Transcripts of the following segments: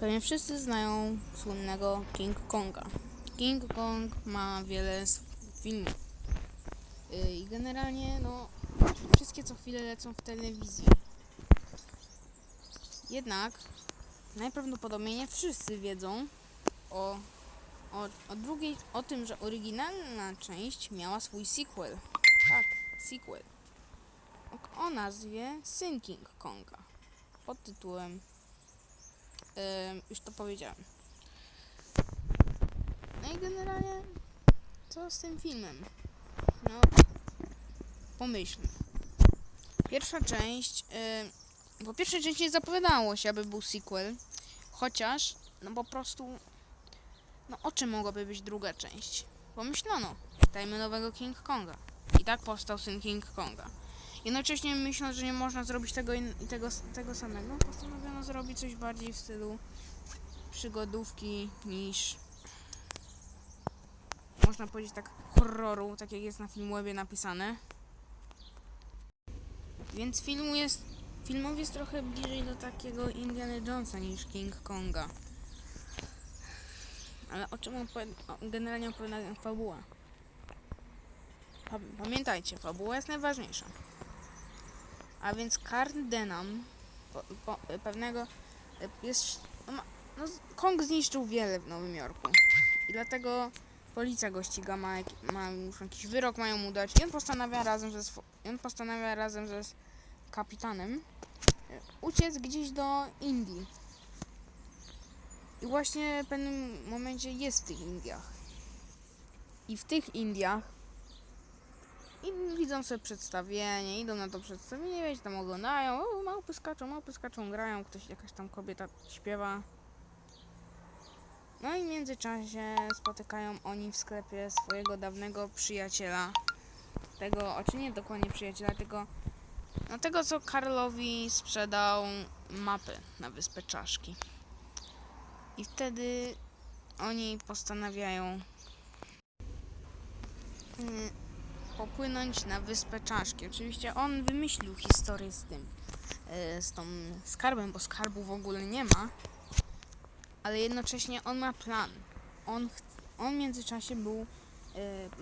Pewnie wszyscy znają słynnego King Konga. King Kong ma wiele filmów. Yy, I generalnie, no, wszystkie co chwilę lecą w telewizji. Jednak najprawdopodobniej nie wszyscy wiedzą o, o, o drugiej, o tym, że oryginalna część miała swój sequel. Tak, sequel. O, o nazwie Syn King Konga. Pod tytułem już to powiedziałem. No i generalnie, co z tym filmem? No, pomyślmy. Pierwsza część, ym, bo pierwszej części nie zapowiadało się, aby był sequel, chociaż, no po prostu, no o czym mogłaby być druga część? Pomyślono, dajmy nowego King Konga. I tak powstał syn King Konga. Jednocześnie myśląc, że nie można zrobić tego, tego, tego samego, postanowiono zrobić coś bardziej w stylu przygodówki niż można powiedzieć tak horroru, tak jak jest na Filmwebie napisane. Więc filmu jest, filmowi jest trochę bliżej do takiego Indiana Jonesa niż King Konga. Ale o czym opowiada, generalnie opowiada fabuła? Pa- Pamiętajcie, fabuła jest najważniejsza. A więc Karl Denham po, po, pewnego jest. No, no, Kong zniszczył wiele w Nowym Jorku. I dlatego policja go ściga, ma, ma już jakiś wyrok, mają mu dać. I on postanawia razem ze, on postanawia razem ze kapitanem e, uciec gdzieś do Indii. I właśnie w pewnym momencie jest w tych Indiach. I w tych Indiach i widzą sobie przedstawienie, idą na to przedstawienie, wiecie, tam oglądają, o, małpy skaczą, małpy skaczą, grają, ktoś, jakaś tam kobieta śpiewa. No i w międzyczasie spotykają oni w sklepie swojego dawnego przyjaciela. Tego, o czy nie dokładnie przyjaciela, tego, no tego co Karlowi sprzedał mapy na wyspę Czaszki. I wtedy oni postanawiają mm, popłynąć na wyspę Czaszki. Oczywiście on wymyślił historię z tym, e, z tą skarbem, bo skarbu w ogóle nie ma, ale jednocześnie on ma plan. On, on w międzyczasie był,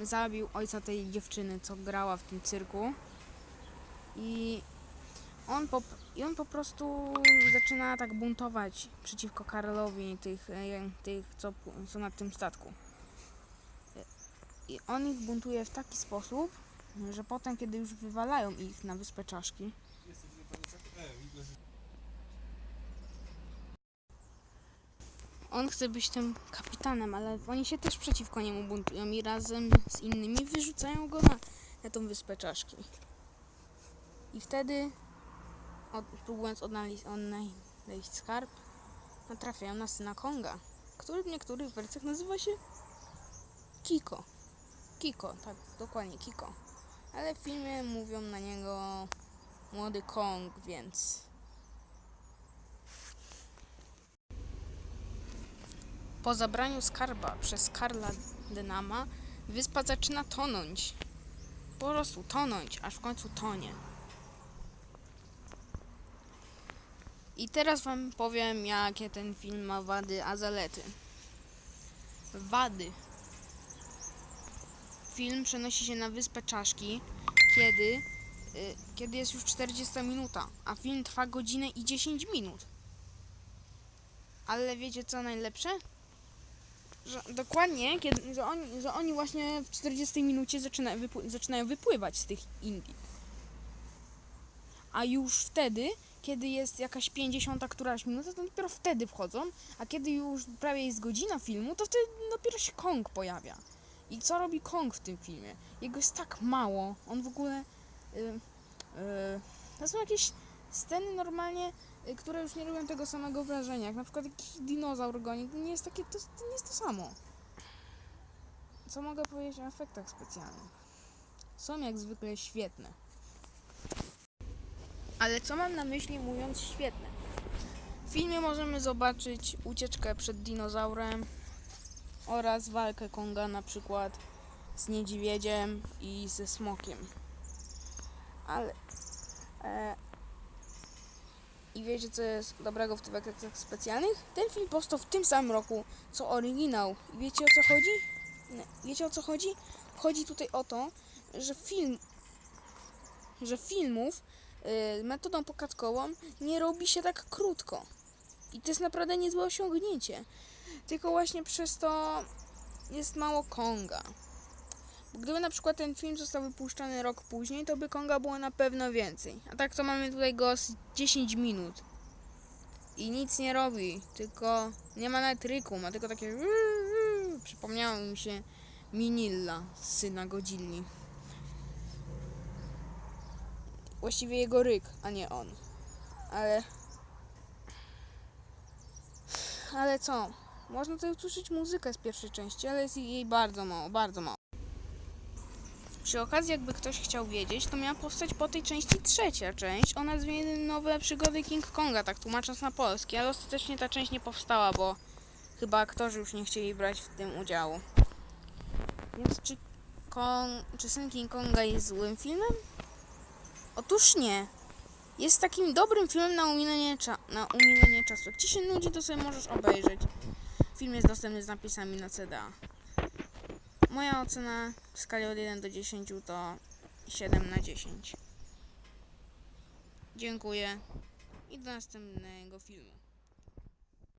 e, zabił ojca tej dziewczyny, co grała w tym cyrku i on po, i on po prostu zaczyna tak buntować przeciwko Karlowi, tych, e, tych co, co na tym statku. I on ich buntuje w taki sposób, że potem, kiedy już wywalają ich na wyspę czaszki, on chce być tym kapitanem, ale oni się też przeciwko niemu buntują i razem z innymi wyrzucają go na, na tą wyspę czaszki. I wtedy, od, próbując odnaleźć, odnaleźć skarb, natrafiają na syna Konga, który w niektórych wersjach nazywa się Kiko. Kiko, tak, dokładnie Kiko. Ale w filmie mówią na niego młody Kong, więc. Po zabraniu skarba przez Karla Dynama, wyspa zaczyna tonąć. Po prostu tonąć, aż w końcu tonie. I teraz wam powiem, jakie ten film ma wady, a zalety. Wady film przenosi się na wyspę Czaszki, kiedy, y, kiedy jest już 40 minuta, a film trwa godzinę i 10 minut. Ale wiecie co najlepsze? Że dokładnie, kiedy, że, oni, że oni właśnie w 40 minucie zaczyna, zaczynają wypływać z tych Indii. A już wtedy, kiedy jest jakaś 50 któraś minuta, to dopiero wtedy wchodzą, a kiedy już prawie jest godzina filmu, to wtedy dopiero się Kong pojawia. I co robi Kong w tym filmie? Jego jest tak mało. On w ogóle. Y, y, to są jakieś sceny normalnie, y, które już nie robią tego samego wrażenia. Jak na przykład jakiś dinozaur goni. To nie jest takie. To, to nie jest to samo. Co mogę powiedzieć o efektach specjalnych? Są jak zwykle świetne. Ale co mam na myśli mówiąc świetne? W filmie możemy zobaczyć ucieczkę przed dinozaurem, oraz walkę Konga na przykład z niedźwiedziem i ze smokiem. Ale e, I wiecie, co jest dobrego w tych efektach specjalnych? Ten film powstał w tym samym roku, co oryginał. I wiecie, o co chodzi? Wiecie, o co chodzi? Chodzi tutaj o to, że film, że filmów y, metodą pokatkową nie robi się tak krótko. I to jest naprawdę niezłe osiągnięcie. Tylko właśnie przez to jest mało Konga. Gdyby na przykład ten film został wypuszczony rok później, to by Konga było na pewno więcej. A tak to mamy tutaj go z 10 minut. I nic nie robi, tylko nie ma nawet ryku, ma tylko takie przypomniało mi się Minilla z syna Godzilli. Właściwie jego ryk, a nie on. Ale... Ale co? Można tutaj usłyszeć muzykę z pierwszej części, ale jest jej bardzo mało, bardzo mało. Przy okazji, jakby ktoś chciał wiedzieć, to miała powstać po tej części trzecia część o nazwie Nowe Przygody King Konga, tak tłumacząc na polski, ale ostatecznie ta część nie powstała, bo chyba aktorzy już nie chcieli brać w tym udziału. Więc czy, Kong, czy Syn King Konga jest złym filmem? Otóż nie. Jest takim dobrym filmem na umilenie, cza- na czasu. Jak ci się nudzi, to sobie możesz obejrzeć. Film jest dostępny z napisami na CDA. Moja ocena w skali od 1 do 10 to 7 na 10. Dziękuję i do następnego filmu.